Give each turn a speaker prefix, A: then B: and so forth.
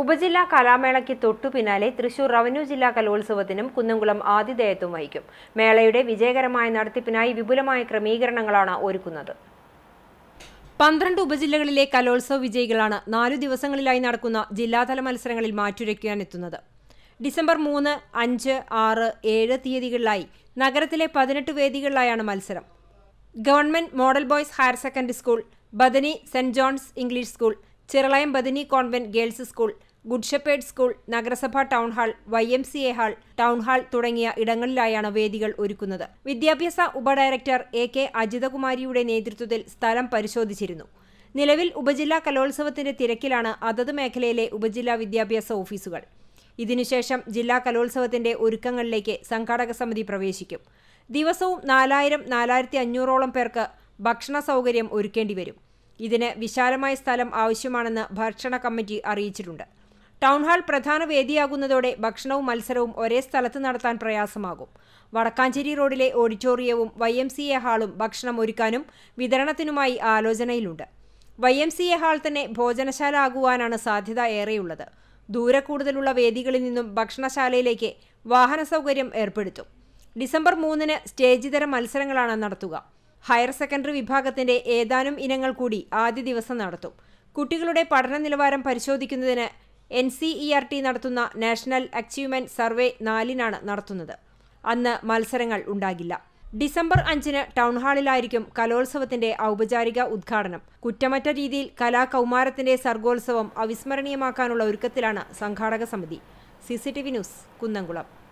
A: ഉപജില്ലാ കലാമേളയ്ക്ക് തൊട്ടു പിന്നാലെ തൃശൂർ റവന്യൂ ജില്ലാ കലോത്സവത്തിനും കുന്നംകുളം ആതിഥേയത്വം വഹിക്കും. മേളയുടെ വിജയകരമായ നടത്തിപ്പിനായി വിപുലമായ ക്രമീകരണങ്ങളാണ് ഒരുക്കുന്നത്. പന്ത്രണ്ട് ഉപജില്ലകളിലെ കലോത്സവ വിജയികളാണ് നാലു ദിവസങ്ങളിലായി നടക്കുന്ന ജില്ലാതല മത്സരങ്ങളിൽ മാറ്റുരയ്ക്കാനെത്തുന്നത് ഡിസംബർ മൂന്ന് അഞ്ച് ആറ് ഏഴ് തീയതികളിലായി നഗരത്തിലെ പതിനെട്ട് വേദികളിലായാണ് മത്സരം. Government model boys higher secondary school Bethany Saint John's English school Chiralayam Bethany convent girls school good school നഗരസഭാ town hall Y M C A hall town hall തുടങ്ങിയ ഇടങ്ങളിലായാണ് വേദികൾ ഒരുക്കുന്നത്. വിദ്യാഭ്യാസ ഉപഡയറക്ടർ എ കെ അജിതകുമാരിയുടെ നേതൃത്വത്തിൽ സ്ഥലം പരിശോധിച്ചിരുന്നു. നിലവിൽ ഉപജില്ലാ കലോത്സവത്തിന്റെ തിരക്കിലാണ് അതത് മേഖലയിലെ ഉപജില്ലാ വിദ്യാഭ്യാസ ഓഫീസുകൾ. ഇതിനുശേഷം ജില്ലാ കലോത്സവത്തിന്റെ ഒരുക്കങ്ങളിലേക്ക് സംഘാടക സമിതി പ്രവേശിക്കും. ദിവസവും നാലായിരം നാലായിരത്തി അഞ്ഞൂറോളം പേർക്ക് ഭക്ഷണ സൗകര്യം ഒരുക്കേണ്ടി വരും. ഇതിന് വിശാലമായ സ്ഥലം ആവശ്യമാണെന്ന് ഭക്ഷണ കമ്മിറ്റി അറിയിച്ചിട്ടുണ്ട്. ടൗൺ ഹാൾ പ്രധാന വേദിയാകുന്നതോടെ ഭക്ഷണവും മത്സരവും ഒരേ സ്ഥലത്ത് നടത്താൻ പ്രയാസമാകും. വടക്കാഞ്ചേരി റോഡിലെ ഓഡിറ്റോറിയവും വൈ എം സി എ ഹാളും ഭക്ഷണം ഒരുക്കാനും വിതരണത്തിനുമായി ആലോചനയിലുണ്ട്. Y M C A hall തന്നെ ഭോജനശാല ആകുവാനാണ് സാധ്യത ഏറെയുള്ളത്. ദൂരെ കൂടുതലുള്ള വേദികളിൽ നിന്നും ഭക്ഷണശാലയിലേക്ക് വാഹന സൗകര്യം ഏർപ്പെടുത്തും. ഡിസംബർ മൂന്നിന് സ്റ്റേജ് തരം മത്സരങ്ങളാണ് നടത്തുക. ഹയർ സെക്കൻഡറി വിഭാഗത്തിന്റെ ഏതാനും ഇനങ്ങൾ കൂടി ആദ്യ ദിവസം നടത്തും. കുട്ടികളുടെ പഠന നിലവാരം പരിശോധിക്കുന്നതിന് N C E R T നടത്തുന്ന നാഷണൽ അച്ചീവ്മെന്റ് സർവേ നാലിനാണ് നടത്തുന്നത്. അന്ന് മത്സരങ്ങൾ ഉണ്ടാകില്ല. ഡിസംബർ അഞ്ചിന് ടൗൺഹാളിലായിരിക്കും കലോത്സവത്തിന്റെ ഔപചാരിക ഉദ്ഘാടനം. കുറ്റമറ്റ രീതിയിൽ കലാകൗമാരത്തിന്റെ സർഗോത്സവം അവിസ്മരണീയമാക്കാനുള്ള ഒരുക്കത്തിലാണ് സംഘാടക സമിതി. C news Kunnamkulam.